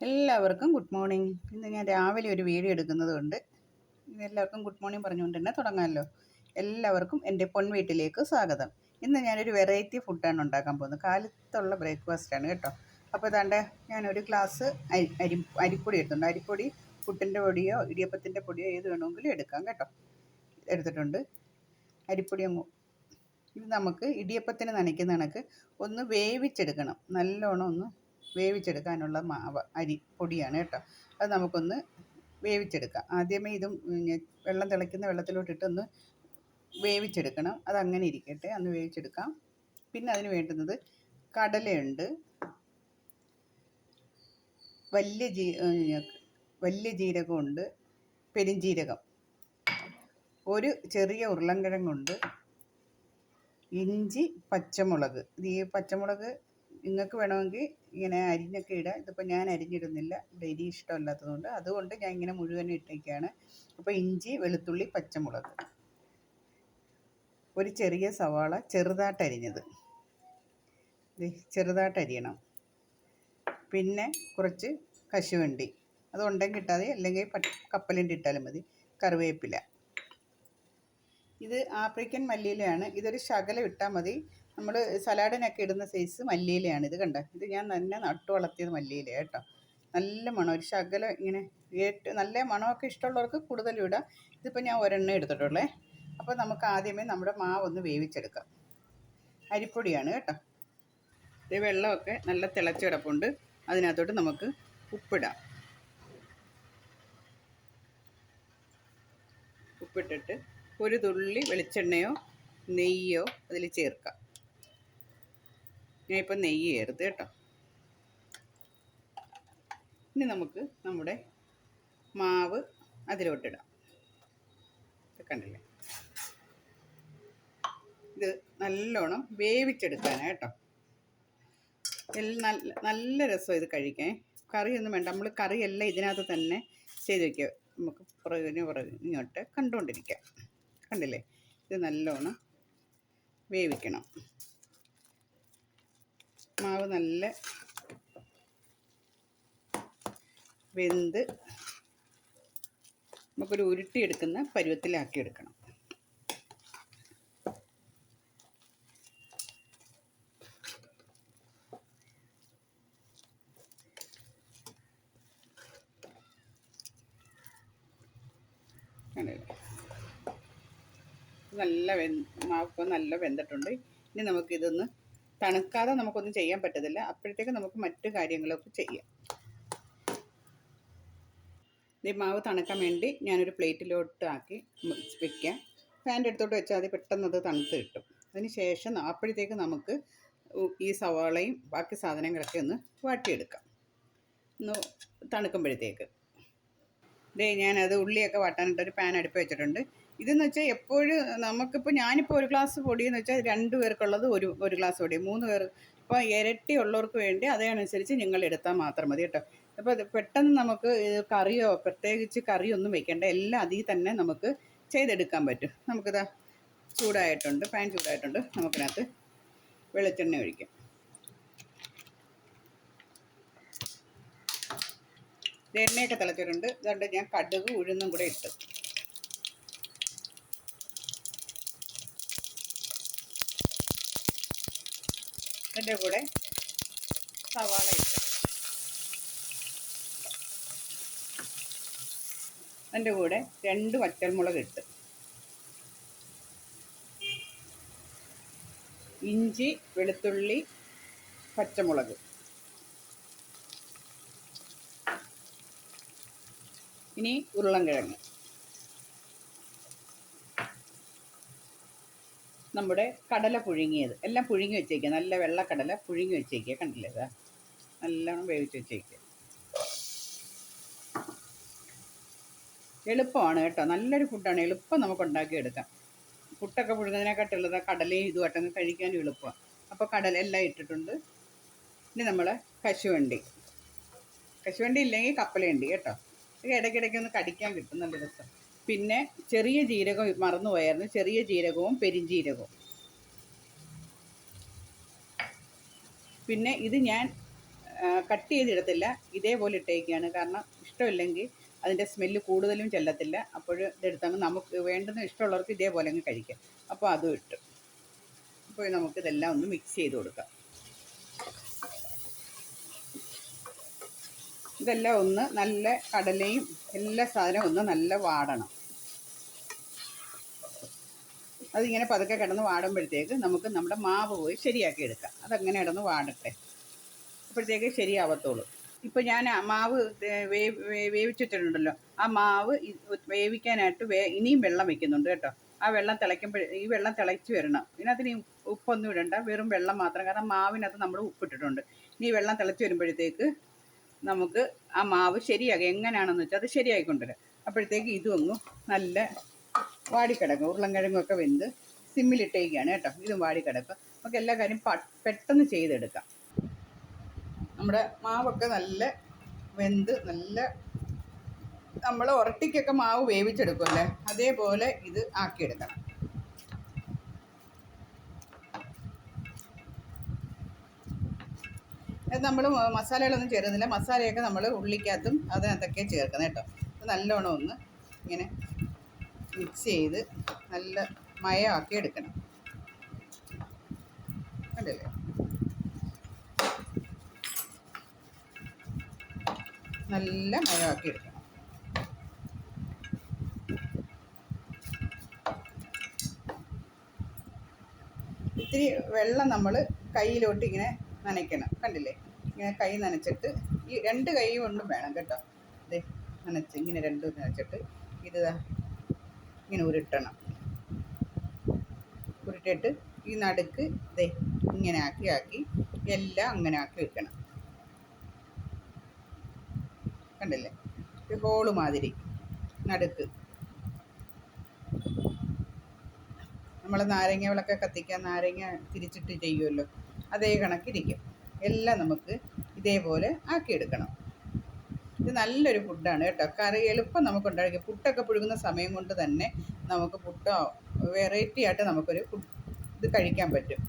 എല്ലാവർക്കും good morning. ഇന്ന് ഞാൻ രാവിലെ ഒരു വീഡിയോ എടുക്കുന്നത് കൊണ്ട് എല്ലാവർക്കും ഗുഡ് മോർണിംഗ് പറഞ്ഞുകൊണ്ട് തന്നെ തുടങ്ങാമല്ലോ എല്ലാവർക്കും എന്റെ പൊൻവീട്ടിലേക്ക് സ്വാഗതം. ഇന്ന് ഞാനൊരു വെറൈറ്റി ഫുഡാണ് ഉണ്ടാക്കാൻ പോകുന്നത്. കാലത്തുള്ള ബ്രേക്ക്ഫാസ്റ്റാണ് കേട്ടോ. അപ്പോൾ ഇതാണ്ട് ഞാനൊരു ഗ്ലാസ് അരി അരി അരിപ്പൊടി എടുത്തിട്ടുണ്ട്. അരിപ്പൊടി പുട്ടിന്റെ പൊടിയോ ഇടിയപ്പത്തിന്റെ പൊടിയോ ഏത് വേണമെങ്കിലും എടുക്കാം കേട്ടോ. എടുത്തിട്ടുണ്ട്. അരിപ്പൊടി അങ്ങ് ഇത് നമുക്ക് ഇടിയപ്പത്തിന് നനയ്ക്കുന്ന കണക്ക് ഒന്ന് വേവിച്ചെടുക്കണം. നല്ലോണം ഒന്ന് വേവിച്ചെടുക്കാനുള്ള മാവ് അരി പൊടിയാണ് കേട്ടോ. അത് നമുക്കൊന്ന് വേവിച്ചെടുക്കാം. ആദ്യമേ ഇതും വെള്ളം തിളയ്ക്കുന്ന വെള്ളത്തിലോട്ടിട്ടൊന്ന് വേവിച്ചെടുക്കണം. അതങ്ങനെ ഇരിക്കട്ടെ അന്ന് വേവിച്ചെടുക്കാം. പിന്നെ അതിന് വേണ്ടുന്നത് കടലയുണ്ട്. വലിയ ജീ വലിയ ജീരകമുണ്ട്. പെരിഞ്ജീരകം ഒരു ചെറിയ ഉരുളൻകിഴങ്ങുണ്ട്. ഇഞ്ചി പച്ചമുളക്. ഈ പച്ചമുളക് നിങ്ങൾക്ക് വേണമെങ്കിൽ ഇങ്ങനെ അരിഞ്ഞൊക്കെ ഇടാം. ഇതിപ്പോൾ ഞാൻ അരിഞ്ഞിടുന്നില്ല. ഡെയിലി ഇഷ്ടമല്ലാത്തതുകൊണ്ട്. അതുകൊണ്ട് ഞാൻ ഇങ്ങനെ മുഴുവനും ഇട്ടേക്കാണ്. അപ്പോൾ ഇഞ്ചി വെളുത്തുള്ളി പച്ചമുളക്. ഒരു ചെറിയ സവാള ചെറുതായിട്ട് അരിഞ്ഞത്. ചെറുതായിട്ട് അരിയണം. പിന്നെ കുറച്ച് കശുവണ്ടി. അത് ഉണ്ടെങ്കിൽ ഇട്ടാൽ മതി അല്ലെങ്കിൽ പ കപ്പലണ്ടി ഇട്ടാലും മതി. കറിവേപ്പില. ഇത് ആഫ്രിക്കൻ മല്ലിയിലാണ് ഇതൊരു ശകലം ഇട്ടാൽ മതി. നമ്മൾ സലാഡിനൊക്കെ ഇടുന്ന സൈസ് മല്ലിയിലയാണ്. ഇത് കണ്ട? ഇത് ഞാൻ തന്നെ നട്ടു വളർത്തിയത് മല്ലിയില കേട്ടോ. നല്ല മണം. ഒരു ശകലം ഇങ്ങനെ ഏറ്റവും നല്ല മണമൊക്കെ ഇഷ്ടമുള്ളവർക്ക് കൂടുതലും ഇടാം. ഇതിപ്പോൾ ഞാൻ ഒരെണ്ണം എടുത്തിട്ടുള്ളേ. അപ്പോൾ നമുക്ക് ആദ്യമേ നമ്മുടെ മാവ് ഒന്ന് വേവിച്ചെടുക്കാം. അരിപ്പൊടിയാണ് കേട്ടോ. ഇത് വെള്ളമൊക്കെ നല്ല തിളച്ച് കിടപ്പുണ്ട്. അതിനകത്തോട്ട് നമുക്ക് ഉപ്പിടാം. ഉപ്പിട്ടിട്ട് ഒരു തുള്ളി വെളിച്ചെണ്ണയോ നെയ്യോ അതിൽ ചേർക്കാം. ഞാൻ ഇപ്പം നെയ്യ് ചേർത്ത് കേട്ടോ. ഇനി നമുക്ക് നമ്മുടെ മാവ് അതിലോട്ടിടാം. കണ്ടില്ലേ? ഇത് നല്ലോണം വേവിച്ചെടുക്കാനാണ് കേട്ടോ. നല്ല നല്ല രസം ഇത് കഴിക്കാൻ. കറിയൊന്നും വേണ്ട. നമ്മൾ കറിയെല്ലാം ഇതിനകത്ത് തന്നെ ചെയ്ത് വയ്ക്കുക നമുക്ക് പുറകിന് പുറകെ ഇങ്ങോട്ട് കണ്ടുകൊണ്ടിരിക്കാം. കണ്ടില്ലേ? ഇത് നല്ലോണം വേവിക്കണം. മാവ് നല്ല വെന്ത് നമുക്കൊരു ഉരുട്ടിയെടുക്കുന്ന പരുവത്തിലാക്കി എടുക്കണം നല്ല വെ മാവ് നല്ല വെന്തിട്ടുണ്ട്. ഇനി നമുക്കിതൊന്ന് തണുക്കാതെ നമുക്കൊന്നും ചെയ്യാൻ പറ്റത്തില്ല. അപ്പോഴത്തേക്ക് നമുക്ക് മറ്റു കാര്യങ്ങളൊക്കെ ചെയ്യാം. ഈ മാവ് തണുക്കാൻ വേണ്ടി ഞാനൊരു പ്ലേറ്റിലോട്ട് ആക്കി വെക്കാം. ഫാന്റെ അടുത്തോട്ട് വെച്ചാൽ അത് പെട്ടെന്ന് അത് തണുത്ത് കിട്ടും. അതിന് ശേഷം അപ്പോഴത്തേക്ക് നമുക്ക് ഈ സവാളയും ബാക്കി സാധനങ്ങളൊക്കെ ഒന്ന് വാട്ടിയെടുക്കാം. ഒന്ന് തണുക്കുമ്പോഴത്തേക്ക്. ഇതേ ഞാനത് ഉള്ളിയൊക്കെ വാട്ടാനായിട്ട് ഒരു പാൻ അടുപ്പ് വെച്ചിട്ടുണ്ട്. ഇതെന്ന് വെച്ചാൽ എപ്പോഴും നമുക്കിപ്പോൾ ഞാനിപ്പോൾ ഒരു ഗ്ലാസ് പൊടിയെന്ന് വെച്ചാൽ രണ്ട് പേർക്കുള്ളത് ഒരു ഒരു ഗ്ലാസ് പൊടി മൂന്ന് പേർ. ഇപ്പോൾ ഇരട്ടി ഉള്ളവർക്ക് വേണ്ടി അതേനുസരിച്ച് നിങ്ങൾ എടുത്താൽ മാത്രം മതി കേട്ടോ. അപ്പോൾ പെട്ടെന്ന് നമുക്ക് കറിയോ പ്രത്യേകിച്ച് കറിയൊന്നും വെക്കേണ്ട. എല്ലാം അതിൽ തന്നെ നമുക്ക് ചെയ്തെടുക്കാൻ പറ്റും. നമുക്കിതാ ചൂടായിട്ടുണ്ട് പാൻ ചൂടായിട്ടുണ്ട്. നമുക്കിനകത്ത് വെളിച്ചെണ്ണ ഒഴിക്കാം. എണ്ണയൊക്കെ തിളച്ചിട്ടുണ്ട്. അതുകൊണ്ട് ഞാൻ കടുക് ഉഴുന്നും കൂടെ ഇട്ടു. അതിന്റെ കൂടെ സവാള ഇട്ട്. അതിന്റെ കൂടെ രണ്ട് വറ്റൽമുളക് ഇട്ട്. ഇഞ്ചി വെളുത്തുള്ളി പച്ചമുളക്. ഇനി ഉരുളൻകിഴങ്ങ്. നമ്മുടെ കടല പുഴുങ്ങിയത്. എല്ലാം പുഴുങ്ങി വെച്ചേക്കുക നല്ല വെള്ളക്കടല പുഴുങ്ങി വെച്ചേക്കുക കണ്ടില്ലേ ഇതാ? നല്ലോണം വേവിച്ച് വെച്ചേക്കുക എളുപ്പമാണ് കേട്ടോ. നല്ലൊരു ഫുഡാണ് എളുപ്പം നമുക്ക് ഉണ്ടാക്കിയെടുക്കാം. പുട്ടൊക്കെ പുഴുങ്ങുന്നതിനെക്കാട്ടുള്ളത് കടലയും ഇതുമായിട്ടങ്ങ് കഴിക്കാനും എളുപ്പമാണ്. അപ്പോൾ കടല എല്ലാം ഇട്ടിട്ടുണ്ട്. ഇനി നമ്മൾ കശുവണ്ടി. കശുവണ്ടി ഇല്ലെങ്കിൽ കപ്പലയുണ്ട് കേട്ടോ. ഇടയ്ക്കിടയ്ക്ക് ഒന്ന് കടിക്കാൻ കിട്ടും. നല്ല രസം. പിന്നെ ചെറിയ ജീരകം മറന്നു പോയായിരുന്നു. ചെറിയ ജീരകവും പെരിഞ്ജീരകവും പിന്നെ ഇത് ഞാൻ കട്ട് ചെയ്തിടത്തില്ല. ഇതേപോലെ ഇട്ടേക്കാണ്. കാരണം ഇഷ്ടമില്ലെങ്കിൽ അതിന്റെ സ്മെല്ല് കൂടുതലും ചെല്ലത്തില്ല. അപ്പോൾ ഇതെടുത്തങ്ങ് നമുക്ക് വേണ്ടുന്ന ഇഷ്ടമുള്ളവർക്ക് ഇതേപോലെ അങ്ങ് കഴിക്കാം. അപ്പോൾ അതും ഇട്ടു. അപ്പോൾ നമുക്കിതെല്ലാം ഒന്ന് മിക്സ് ചെയ്ത് കൊടുക്കാം. ഇതെല്ലാം ഒന്ന് നല്ല കടലയും എല്ലാ സാധനവും ഒന്ന് നല്ല വാടണം. അതിങ്ങനെ പതുക്കെ കിടന്ന് വാടുമ്പോഴത്തേക്ക് നമുക്ക് നമ്മുടെ മാവ് പോയി ശരിയാക്കി എടുക്കാം. അതങ്ങനെ കിടന്ന് വാടട്ടെ. അപ്പോഴത്തേക്ക് ശരിയാവത്തുള്ളൂ ഇപ്പോൾ ഞാൻ മാവ് വേവ് വേവിച്ചിട്ടുണ്ടല്ലോ ആ മാവ് വേവിക്കാനായിട്ട് വേ ഇനിയും വെള്ളം വെക്കുന്നുണ്ട് കേട്ടോ. ആ വെള്ളം തിളയ്ക്കുമ്പോൾ ഈ വെള്ളം തിളച്ച് വരണം. ഇതിനകത്ത് ഇനി ഉപ്പൊന്നും ഇടണ്ട. വെറും വെള്ളം മാത്രം. കാരണം മാവിനകത്ത് നമ്മൾ ഉപ്പിട്ടിട്ടുണ്ട്. ഇനി വെള്ളം തിളച്ച് വരുമ്പോഴത്തേക്ക് നമുക്ക് ആ മാവ് ശരിയാകും. എങ്ങനെയാണെന്ന് വെച്ചാൽ അത് ശരിയായിക്കൊണ്ടുവരാം അപ്പോഴത്തേക്ക് ഇതും അങ്ങ് നല്ല വാടിക്കിടക്കും. ഉരുളൻകിഴങ്ങൊക്കെ വെന്ത് സിമ്മിലിട്ടേക്കാണ് കേട്ടോ. ഇതും വാടിക്കിടക്കും നമുക്ക് എല്ലാ കാര്യം പെട്ടെന്ന് ചെയ്തെടുക്കാം. നമ്മുടെ മാവൊക്കെ നല്ല വെന്ത് നല്ല നമ്മൾ ഉരട്ടിക്കൊക്കെ മാവ് വേവിച്ചെടുക്കുമല്ലേ അതേപോലെ ഇത് ആക്കിയെടുക്കണം നമ്മൾ മസാലകളൊന്നും ചേർക്കുന്നില്ല മസാലയൊക്കെ നമ്മൾ ഉള്ളിക്കകത്തും അതിനകത്തൊക്കെ ചേർക്കുന്നത് കേട്ടോ. നല്ലോണം ഒന്ന് ഇങ്ങനെ മിക്സ് ചെയ്ത് നല്ല മയമാക്കി എടുക്കണം. കണ്ടില്ലേ? നല്ല മയമാക്കി എടുക്കണം. ഇത്തിരി വെള്ളം നമ്മൾ കയ്യിലോട്ട് ഇങ്ങനെ നനയ്ക്കണം. കണ്ടില്ലേ? ഇങ്ങനെ കൈ നനച്ചിട്ട് ഈ രണ്ട് കൈ കൊണ്ടും വേണം കേട്ടോ. അതെ നനച്ച് ഇങ്ങനെ രണ്ടും നനച്ചിട്ട് ഇത് ഇങ്ങനെ ഉരുട്ടണം. ഉരുട്ടിയിട്ട് ഈ നടുക്ക് ദേ ഇങ്ങനെ ആക്കി ആക്കി എല്ലാം അങ്ങനെ ആക്കി വെക്കണം. കണ്ടില്ലേ? ഒരു ഹോൾ മാതിരി നടുക്ക്. നമ്മൾ നാരങ്ങ വിളക്കെ കത്തിക്കാൻ നാരങ്ങ തിരിച്ചിട്ട് ചെയ്യുമല്ലോ അതേ കണക്കിരിക്കും. എല്ലാം നമുക്ക് ഇതേപോലെ ആക്കിയെടുക്കണം. ഇത് നല്ലൊരു ഫുഡാണ് കേട്ടോ. കറി എളുപ്പം നമുക്ക് ഉണ്ടാക്കി പുട്ടൊക്കെ പുഴുങ്ങുന്ന സമയം കൊണ്ട് തന്നെ നമുക്ക് പുട്ടോ വെറൈറ്റി ആയിട്ട് നമുക്കൊരു ഇത് കഴിക്കാൻ പറ്റും.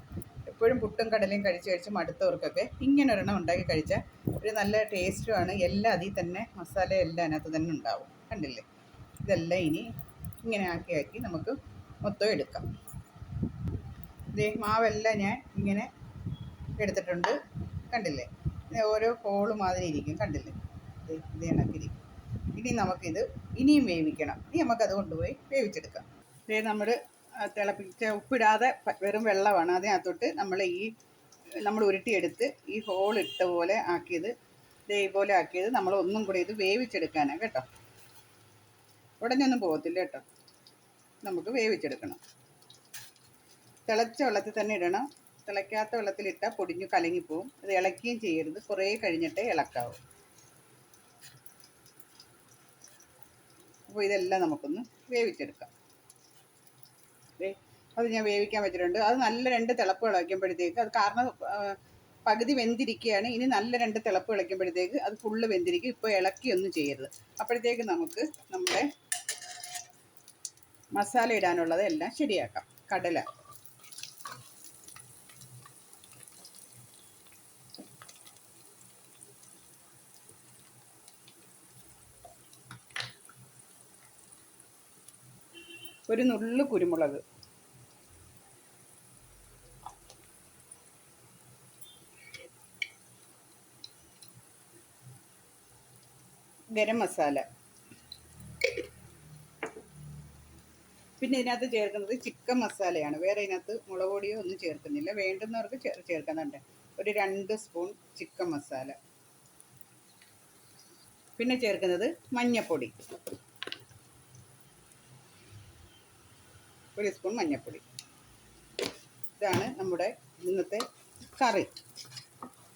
എപ്പോഴും പുട്ടും കടലയും കഴിച്ച് കഴിച്ച് മടുത്തവർക്കൊക്കെ ഇങ്ങനെ ഒരെണ്ണം ഉണ്ടാക്കി കഴിച്ചാൽ ഒരു നല്ല ടേസ്റ്റുമാണ് എല്ലാം അതിൽ തന്നെ മസാല എല്ലാം അതിനകത്ത് തന്നെ ഉണ്ടാവും. കണ്ടില്ലേ? ഇതെല്ലാം ഇനി ഇങ്ങനെ ആക്കി ആക്കി നമുക്ക് മൊത്തം എടുക്കാം. ഇതേ മാവെല്ലാം ഞാൻ ഇങ്ങനെ എടുത്തിട്ടുണ്ട്. കണ്ടില്ലേ? ഓരോ ഹോൾ മാതിരി ഇരിക്കും. കണ്ടില്ലേ? ഇത് കണക്കിരിക്കും ഇനി നമുക്കിത് ഇനിയും വേവിക്കണം. ഇനി നമുക്കത് കൊണ്ടുപോയി വേവിച്ചെടുക്കാം. ഇതേ നമ്മൾ തിളപ്പിച്ച ഉപ്പിടാതെ വെറും വെള്ളമാണ്. അതിനകത്തോട്ട് നമ്മൾ ഈ നമ്മൾ ഉരുട്ടിയെടുത്ത് ഈ ഹോൾ ഇട്ട പോലെ ആക്കിയത് ദേ പോലെ ആക്കിയത് നമ്മൾ ഒന്നും കൂടി ഇത് വേവിച്ചെടുക്കാനാണ് കേട്ടോ. ഉടനെയൊന്നും പോകത്തില്ല കേട്ടോ. നമുക്ക് വേവിച്ചെടുക്കണം. തിളച്ച വെള്ളത്തിൽ തന്നെ ഇടണം. തിളയ്ക്കാത്ത വെള്ളത്തിലിട്ടാൽ പൊടിഞ്ഞു കലങ്ങിപ്പോവും. അത് ഇളക്കുകയും ചെയ്യരുത്. കുറേ കഴിഞ്ഞിട്ടേ ഇളക്കാവൂ. അപ്പോൾ ഇതെല്ലാം നമുക്കൊന്ന് വേവിച്ചെടുക്കാം. അത് ഞാൻ വേവിക്കാൻ വെച്ചിട്ടുണ്ട്. അത് നല്ല രണ്ട് തിളപ്പ് ഇളക്കുമ്പോഴത്തേക്ക് അത് കാരണം പകുതി വെന്തിരിക്കുകയാണ്. ഇനി നല്ല രണ്ട് തിളപ്പ് ഇളക്കുമ്പോഴത്തേക്ക് അത് ഫുള്ള് വെന്തിരിക്കും. ഇപ്പോൾ ഇളക്കിയൊന്നും ചെയ്യരുത്. അപ്പോഴത്തേക്ക് നമുക്ക് നമ്മുടെ മസാല ഇടാനുള്ളത് എല്ലാം ശരിയാക്കാം. കടല. ഒരു നുള്ളു കുരുമുളക്. ഗരം മസാല. പിന്നെ ഇതിനകത്ത് ചേർക്കുന്നത് ചിക്കൻ മസാലയാണ്. വേറെ ഇതിനകത്ത് മുളക് പൊടിയോ ഒന്നും ചേർക്കുന്നില്ല. വേണ്ടുന്നവർക്ക് ചേർ ചേർക്കുന്നുണ്ട്. ഒരു രണ്ട് സ്പൂൺ ചിക്കൻ മസാല. പിന്നെ ചേർക്കുന്നത് മഞ്ഞപ്പൊടി. ഒരു സ്പൂൺ മഞ്ഞൾപ്പൊടി. ഇതാണ് നമ്മുടെ ഇന്നത്തെ കറി.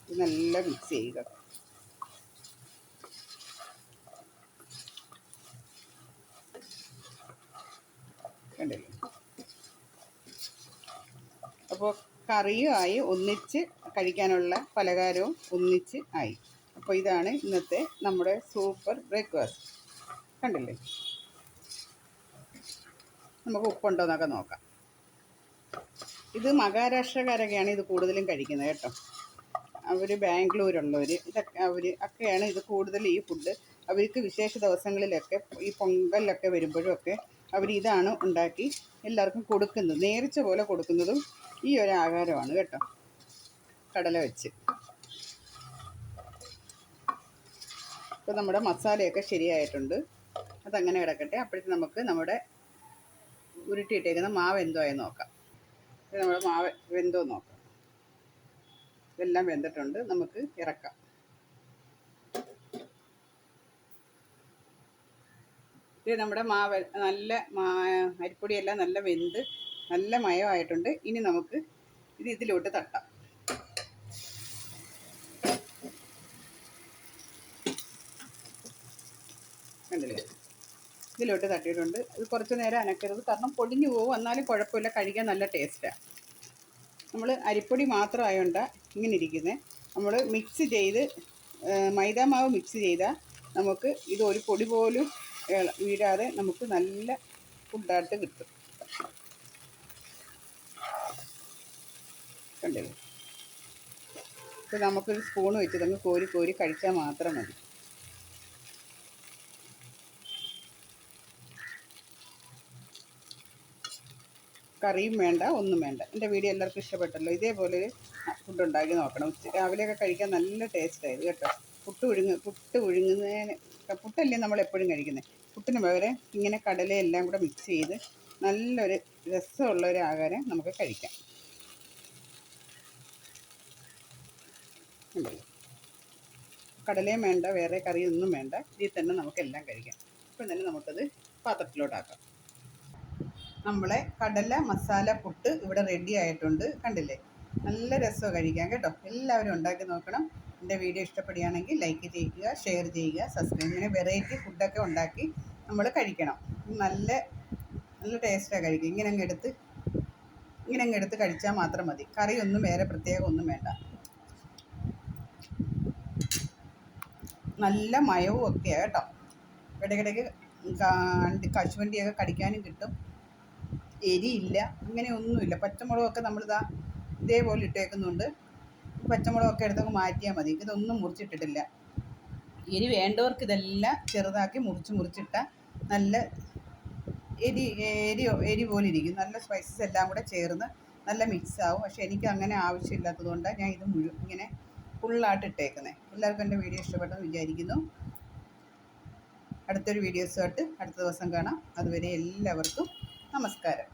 ഇത് നല്ല മിക്സ് ചെയ്യുക. അപ്പോൾ കറിയും ആയി ഒന്നിച്ച് കഴിക്കാനുള്ള പലഹാരവും ഒന്നിച്ച് ആയി. അപ്പോൾ ഇതാണ് ഇന്നത്തെ നമ്മുടെ സൂപ്പർ ബ്രേക്ക്ഫാസ്റ്റ് കണ്ടില്ലേ? നമുക്ക് ഉപ്പുണ്ടോ എന്നൊക്കെ നോക്കാം. ഇത് മഹാരാഷ്ട്രക്കാരൊക്കെയാണ് ഇത് കൂടുതലും കഴിക്കുന്നത് കേട്ടോ. അവർ ബാംഗ്ലൂരുള്ളവർ ഇതൊക്കെ അവർ ഒക്കെയാണ് ഇത് കൂടുതൽ ഈ ഫുഡ് അവർക്ക് വിശേഷ ദിവസങ്ങളിലൊക്കെ ഈ പൊങ്കലിലൊക്കെ വരുമ്പോഴൊക്കെ അവർ ഇതാണ് ഉണ്ടാക്കി എല്ലാവർക്കും കൊടുക്കുന്നത്. നേരിച്ച പോലെ കൊടുക്കുന്നതും ഈ ഒരു ആഹാരമാണ് കേട്ടോ. കടല വെച്ച്. ഇപ്പോൾ നമ്മുടെ മസാലയൊക്കെ ശരിയായിട്ടുണ്ട്. അതങ്ങനെ കിടക്കട്ടെ. അപ്പോഴത്തെ നമുക്ക് നമ്മുടെ ഉരുട്ടിയിട്ടേക്കുന്ന മാവ് എന്തോ ആയി നോക്കാം നമ്മൾ മാവ് വെന്തോ നോക്കാം. ഇതെല്ലാം വെന്തിട്ടുണ്ട്. നമുക്ക് ഇറക്കാം. ഇത് നമ്മുടെ മാവ് നല്ല അരിപ്പൊടിയെല്ലാം നല്ല വെന്ത് നല്ല മയമായിട്ടുണ്ട്. ഇനി നമുക്ക് ഇത് ഇതിലോട്ട് തട്ടാം. കണ്ടില്ലേ? ഇതിലോട്ട് തട്ടിയിട്ടുണ്ട്. ഇത് കുറച്ച് നേരം അനക്കരുത്. കാരണം പൊടിഞ്ഞു പോകും. എന്നാലും കുഴപ്പമില്ല. കഴിക്കാൻ നല്ല ടേസ്റ്റാണ് നമ്മൾ അരിപ്പൊടി മാത്രം ആയതുകൊണ്ടാണ് ഇങ്ങനെ ഇരിക്കുന്നത് നമ്മൾ മിക്സ് ചെയ്ത് മൈദാ മാവ് മിക്സ് ചെയ്താൽ നമുക്ക് ഇത് ഒരു പൊടി പോലും വീഴാതെ നമുക്ക് നല്ല ഫുഡായിട്ട് കിട്ടും. കണ്ടില്ലേ? ഇപ്പം നമുക്കൊരു സ്പൂൺ വെച്ച് നമുക്ക് കോരി കോരി കഴിച്ചാൽ മാത്രം മതി. കറിയും വേണ്ട ഒന്നും വേണ്ട. എന്റെ വീഡിയോ എല്ലാവർക്കും ഇഷ്ടപ്പെട്ടല്ലോ. ഇതേപോലെ ഫുഡ് ഉണ്ടാക്കി നോക്കണം. ഉച്ച രാവിലെയൊക്കെ കഴിക്കാൻ നല്ല ടേസ്റ്റായത് കേട്ടോ. പുട്ട് പുഴുങ്ങ് പുട്ട് പുഴുങ്ങുന്നതിന് പുട്ടല്ലേ നമ്മൾ എപ്പോഴും കഴിക്കുന്നത് പുട്ടിന് പകരം ഇങ്ങനെ കടലയെല്ലാം കൂടെ മിക്സ് ചെയ്ത് നല്ലൊരു രസമുള്ള ഒരു ആഹാരം നമുക്ക് കഴിക്കാം. കടലയും വേണ്ട വേറെ കറിയൊന്നും വേണ്ട. ഇതിൽ തന്നെ നമുക്കെല്ലാം കഴിക്കാം. ഇപ്പം തന്നെ നമുക്കത് പാത്രത്തിലോട്ടാക്കാം. നമ്മളെ കടല മസാല പുട്ട് ഇവിടെ റെഡി ആയിട്ടുണ്ട്. കണ്ടില്ലേ? നല്ല രസമാണ് കഴിക്കാൻ കേട്ടോ. എല്ലാവരും ഉണ്ടാക്കി നോക്കണം. എന്റെ വീഡിയോ ഇഷ്ടപ്പെടുകയാണെങ്കിൽ ലൈക്ക് ചെയ്യുക ഷെയർ ചെയ്യുക സബ്സ്ക്രൈബ് ഇങ്ങനെ വെറൈറ്റി ഫുഡൊക്കെ ഉണ്ടാക്കി നമ്മൾ കഴിക്കണം. നല്ല നല്ല ടേസ്റ്റാണ് കഴിക്കുക ഇങ്ങനെ അങ്ങ് എടുത്ത് ഇങ്ങനെ അങ്ങ് എടുത്ത് കഴിച്ചാൽ മാത്രം മതി. കറിയൊന്നും വേറെ പ്രത്യേകം ഒന്നും വേണ്ട. നല്ല മയവും ഒക്കെയാണ് കേട്ടോ. ഇടയ്ക്കിടയ്ക്ക് കശുവണ്ടിയൊക്കെ കടിക്കാനും കിട്ടും. എരിയില്ല അങ്ങനെയൊന്നുമില്ല പച്ചമുളകൊക്കെ നമ്മളിതാ ഇതേപോലെ ഇട്ടേക്കുന്നുണ്ട്. പച്ചമുളകൊക്കെ എടുത്തൊക്കെ മാറ്റിയാൽ മതി. ഇതൊന്നും മുറിച്ചിട്ടിട്ടില്ല. എരി വേണ്ടവർക്ക് ഇതെല്ലാം ചെറുതാക്കി മുറിച്ച് മുറിച്ചിട്ട നല്ല എരി എരി എരി പോലെ ഇരിക്കും. നല്ല സ്പൈസസ് എല്ലാം കൂടെ ചേർന്ന് നല്ല മിക്സ് ആവും. പക്ഷെ എനിക്ക് അങ്ങനെ ആവശ്യമില്ലാത്തത് കൊണ്ടാണ് ഞാൻ ഇത് മുഴുവൻ ഇങ്ങനെ ഫുള്ളായിട്ട് ഇട്ടേക്കുന്നത് എല്ലാവർക്കും എന്റെ വീഡിയോ ഇഷ്ടപ്പെട്ടെന്ന് വിചാരിക്കുന്നു. അടുത്തൊരു വീഡിയോസുമായിട്ട് അടുത്ത ദിവസം കാണാം. അതുവരെ എല്ലാവർക്കും നമസ്കാരം